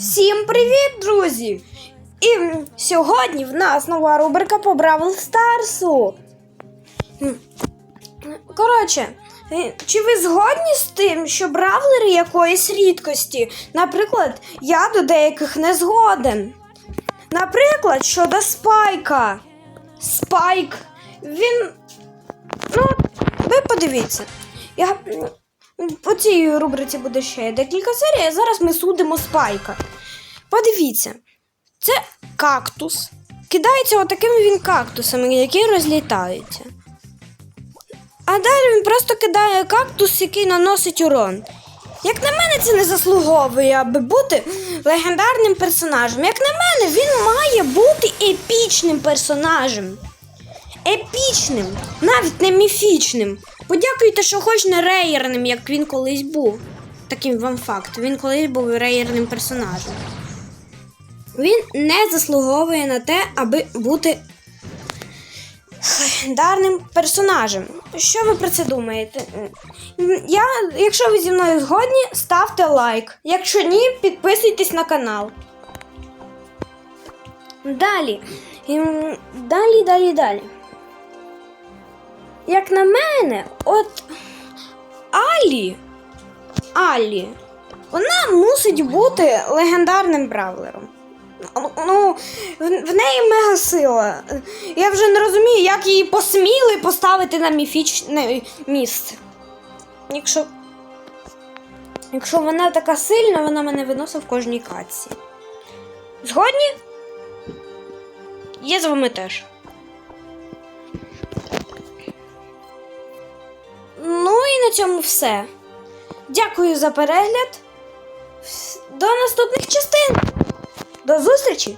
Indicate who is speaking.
Speaker 1: Всім привіт, друзі! І сьогодні в нас нова рубрика по Бравл Старсу. Коротше, е, чи ви згодні з тим, що бравлери якоїсь рідкості? Наприклад, я до деяких не згоден. Наприклад, щодо Спайка. Спайк. Він. Ну, ви подивіться. Я... У цій рубриці буде ще декілька серій, а зараз ми судимо спайка. Подивіться, це кактус. Кидається отакими він кактусами, які розлітаються. А далі він просто кидає кактус, який наносить урон. Як на мене, це не заслуговує, аби бути легендарним персонажем. Як на мене, він має бути епічним персонажем. Епічним, навіть не міфічним. Подякуйте, що хоч не рейерним, як він колись був. Таким вам факт. Він колись був рейерним персонажем. Він не заслуговує на те, аби бути легендарним персонажем. Що ви про це думаєте? Я, якщо ви зі мною згодні, ставте лайк. Якщо ні, підписуйтесь на канал. Далі. Ем, Далі, далі, далі. Як на мене, от Алі. Алі. Вона мусить бути легендарним бравлером. Ну, в, в неї мега сила. Я вже не розумію, як її посміли поставити на міфічне місце. Якщо. Якщо вона така сильна, вона мене виносить в кожній катці. Згодні? Я з вами теж. На цьому все. Дякую за перегляд. До наступних частин. До зустрічі!